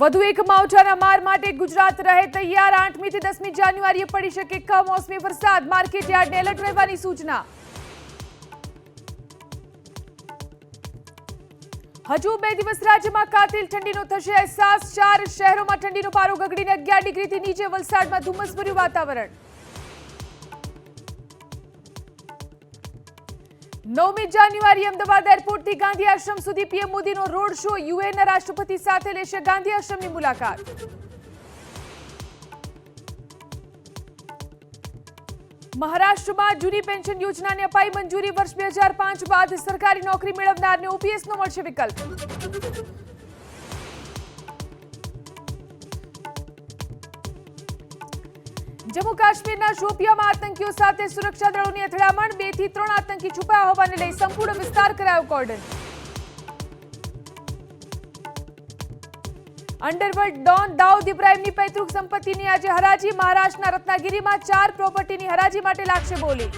વધુ એક માવઠાના માર માટે ગુજરાત રહે તૈયાર. આઠમી થી દસમી જાન્યુઆરીએ પડી શકે કમોસમી વરસાદ. માર્કેટ યાર્ડને એલર્ટ રહેવાની સૂચના. હજુ બે દિવસ રાજ્યમાં કાતિલ ઠંડીનો થશે અહેસાસ. ચાર શહેરોમાં ઠંડીનો પારો ગગડીને અગિયાર ડિગ્રીથી નીચે વલસાડમાં ધુમ્મસભર્યું વાતાવરણ. નવમી જાન્યુઆરી અમદાવાદ એરપોર્ટથી ગાંધી આશ્રમ સુધી પીએમ મોદીનો રોડ શો યુએના રાષ્ટ્રપતિ સાથે લેશે ગાંધી આશ્રમની મુલાકાત. મહારાષ્ટ્રમાં જૂની પેન્શન યોજનાને અપાઈ મંજૂરી વર્ષ બે બાદ સરકારી નોકરી મેળવનારને ઓપીએસનો મળશે વિકલ્પ. જમ્મુ કાશ્મીરના શોપિયામાં આતંકીઓ સાથે સુરક્ષા દળોની અથડામણ બેથી ત્રણ આતંકી છુપાયા હોવાને લઈ સંપૂર્ણ વિસ્તાર કરાયો કોર્ડન. અંડરવર્લ્ડ ડોન દાઉદ ઇબ્રાહિમની પૈતૃક સંપત્તિની આજે હરાજી, મહારાષ્ટ્રના રત્નાગીરીમાં ચાર પ્રોપર્ટીની હરાજી માટે લાગશે બોલી.